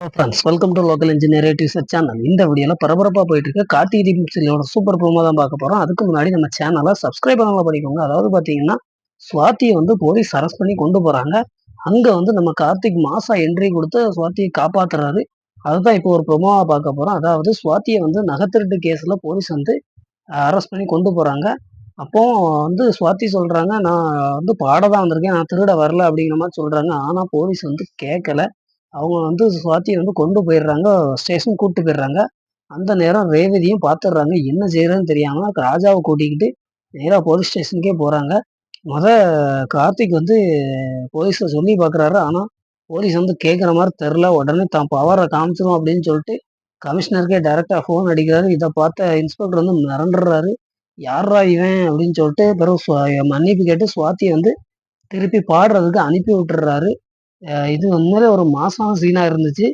Friends welcome to local engineer research channel இந்த வீடியோவில் பரபரப்பாக போயிட்டு இருக்க கார்த்திகை தீபம் சூப்பர் ப்ரோமோ தான் பார்க்க போகிறோம் அதுக்கு முன்னாடி நம்ம சேனலை சப்ஸ்கிரைப் பண்ணலாம் படிக்கோங்க. அதாவது பார்த்தீங்கன்னா சுவாத்தியை வந்து போலீஸ் அரெஸ்ட் பண்ணி கொண்டு போகிறாங்க அங்கே வந்து நம்ம கார்த்திக் மாசா என்ட்ரி கொடுத்து சுவாத்தியை காப்பாற்றுறாரு அதுதான் இப்போ ஒரு ப்ரொமோவாக பார்க்க போகிறோம் அதாவது சுவாத்தியை வந்து நகத்திருட்டு கேஸில் போலீஸ் வந்து அரெஸ்ட் பண்ணி கொண்டு போகிறாங்க அப்போ வந்து சுவாத்தி சொல்கிறாங்க நான் வந்து பாட தான் வந்திருக்கேன். நான் திருட வரல அப்படிங்கிற மாதிரி சொல்கிறாங்க ஆனால் போலீஸ் வந்து கேட்கல அவங்க வந்து சுவாத்தியை வந்து கொண்டு போயிடுறாங்க ஸ்டேஷன் கூப்பிட்டு போயிடுறாங்க. அந்த நேரம் ரேவதியும் பார்த்துடுறாங்க என்ன செய்யறதுன்னு தெரியாமல் ராஜாவை கூட்டிக்கிட்டு நேராக போலீஸ் ஸ்டேஷனுக்கே போகிறாங்க முத கார்த்திக் வந்து போலீஸில் சொல்லி பார்க்குறாரு ஆனால் போலீஸ் வந்து கேட்குற மாதிரி தெரில உடனே தான் பவரை காமிச்சிடும் அப்படின்னு சொல்லிட்டு கமிஷனருக்கே டைரெக்டாக ஃபோன் அடிக்கிறாரு. இதை பார்த்த இன்ஸ்பெக்டர் வந்து மிரண்டுறாரு. யாரா இவன்? அப்படின்னு சொல்லிட்டு பிறகு மன்னிப்பு கேட்டு சுவாத்தியை வந்து திருப்பி பாடுறதுக்கு அனுப்பி விட்டுறாரு இது உண்மையிலே ஒரு மாசம் சீனாக இருந்துச்சு.